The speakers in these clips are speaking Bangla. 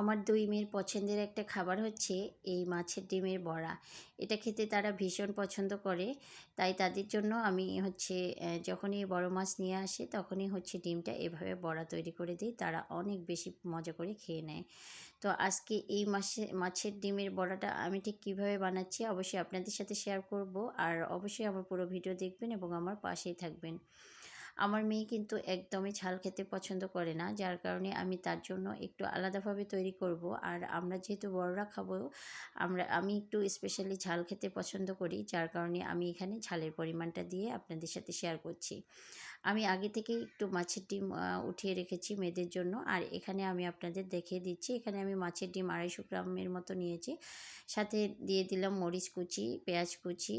আমার দুই মেয়ের পছন্দের একটা খাবার হচ্ছে এই মাছের ডিমের বড়া। এটা খেতে তারা ভীষণ পছন্দ করে। তাই তাদের জন্য আমি হচ্ছে যখনই বড় মাছ নিয়ে আসে তখনই হচ্ছে ডিমটা এভাবে বড়া তৈরি করে দিই তারা অনেক বেশি মজা করে খেয়ে নেয়। তো আজকে এই মাসে মাছের ডিমের বড়াটা আমি ঠিক কীভাবে বানাচ্ছি অবশ্যই আপনাদের সাথে শেয়ার করব। আর অবশ্যই আমার পুরো ভিডিও দেখবেন এবং আমার পাশেই থাকবেন। আমার মেয়ে কিন্তু একদমই ঝাল খেতে পছন্দ করে না। যার কারণে আমি তার জন্য একটু আলাদাভাবে তৈরি করব। আর আমরা যেহেতু বড়রা খাব, আমরা, আমি একটু স্পেশালি ঝাল খেতে পছন্দ করি। যার কারণে আমি এখানে ঝালের পরিমাণটা দিয়ে আপনাদের সাথে শেয়ার করছি। আমি আগে থেকে একটু মাছের ডিম উঠিয়ে রেখেছি মেয়েদের জন্য। আর এখানে আমি আপনাদের দেখিয়ে দিচ্ছি, এখানে আমি মাছের ডিম আড়াইশো গ্রামের মতো নিয়েছি। সাথে দিয়ে দিলাম মরিচ কুচি, পেঁয়াজ কুচি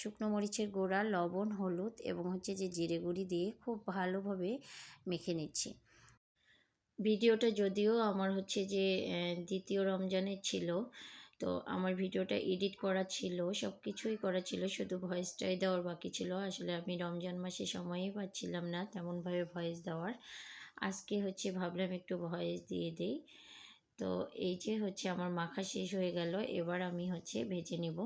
শুকনো মরিচের গুঁড়া, লবণ, হলুদ এবং হচ্ছে যে জিরে গুঁড়ি দিয়ে খুব ভালোভাবে মেখে নিচ্ছি। ভিডিওটা যদিও আমার হচ্ছে যে দ্বিতীয় রমজানের ছিল, তো আমার ভিডিওটা এডিট করা ছিল সব কিছুই করা ছিল, শুধু ভয়েসটাই দেওয়ার বাকি ছিল। আসলে আমি রমজান মাসে সময়ই পাচ্ছিলাম না তেমনভাবে ভয়েস দেওয়ার। আজকে হচ্ছে ভাবলাম একটু ভয়েস দিয়ে দিই। তো এই যে হচ্ছে আমার মাখা শেষ হয়ে গেল, এবার আমি হচ্ছে ভেজে নিব।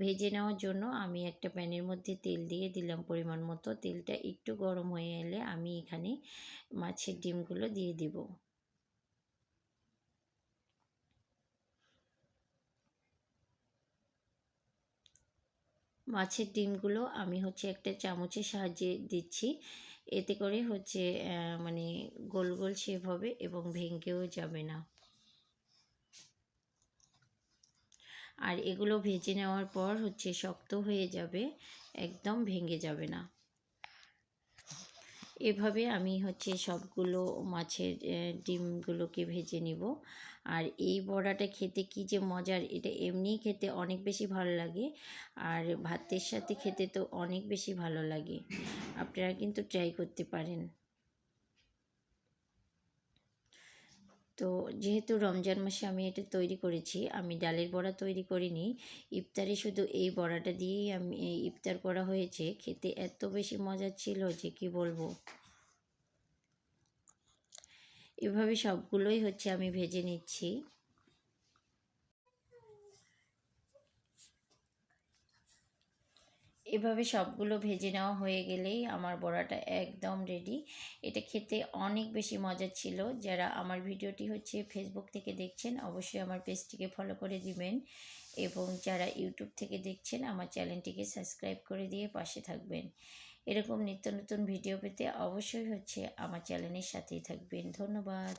ভেজে নেওয়ার জন্য আমি একটা প্যানের মধ্যে তেল দিয়ে দিলাম পরিমাণ মতো। তেলটা একটু গরম হয়ে এলে আমি এখানে মাছের ডিমগুলো দিয়ে দিব। মাছের ডিমগুলো আমি হচ্ছে একটা চামচের সাহায্যে দিচ্ছি। এতে করে হচ্ছে মানে গোল গোল শেপ হবে এবং ভেঙেও যাবে না। আর এগুলো ভেজে নেওয়ার পর হচ্ছে শক্ত হয়ে যাবে, একদম ভেঙে যাবে না। এভাবে আমি হচ্ছে সবগুলো মাছের ডিমগুলোকে ভেজে নিব। আর এই বড়াটা খেতে কি যে মজার, এটা এমনিই খেতে অনেক বেশি ভালো লাগে। আর ভাতের সাথে খেতে তো অনেক বেশি ভালো লাগে। আপনারা কিন্তু ট্রাই করতে পারেন। তো যেহেতু রমজান মাসে আমি এটা তৈরি করেছি, আমি ডালের বড়া তৈরি করিনি। ইফতারে শুধু এই বড়াটা দিয়েই আমি ইফতার করা হয়েছে। খেতে এত বেশি মজা ছিল যে কি বলব? এভাবে সবগুলোই হচ্ছে আমি ভেজে নিচ্ছি। এভাবে সবগুলো ভেজে নেওয়া হয়ে গেলেই আমার বড়াটা একদম রেডি এটা খেতে অনেক বেশি মজার ছিল। যারা আমার ভিডিওটি হচ্ছে ফেসবুক থেকে দেখছেন, অবশ্যই আমার পেজটিকে ফলো করে দিবেন এবং যারা ইউটিউব থেকে দেখছেন, আমার চ্যানেলটিকে সাবস্ক্রাইব করে দিয়ে পাশে থাকবেন। এরকম নিত্য নতুন ভিডিও পেতে অবশ্যই হচ্ছে আমার চ্যানেলের সাথেই থাকবেন। ধন্যবাদ।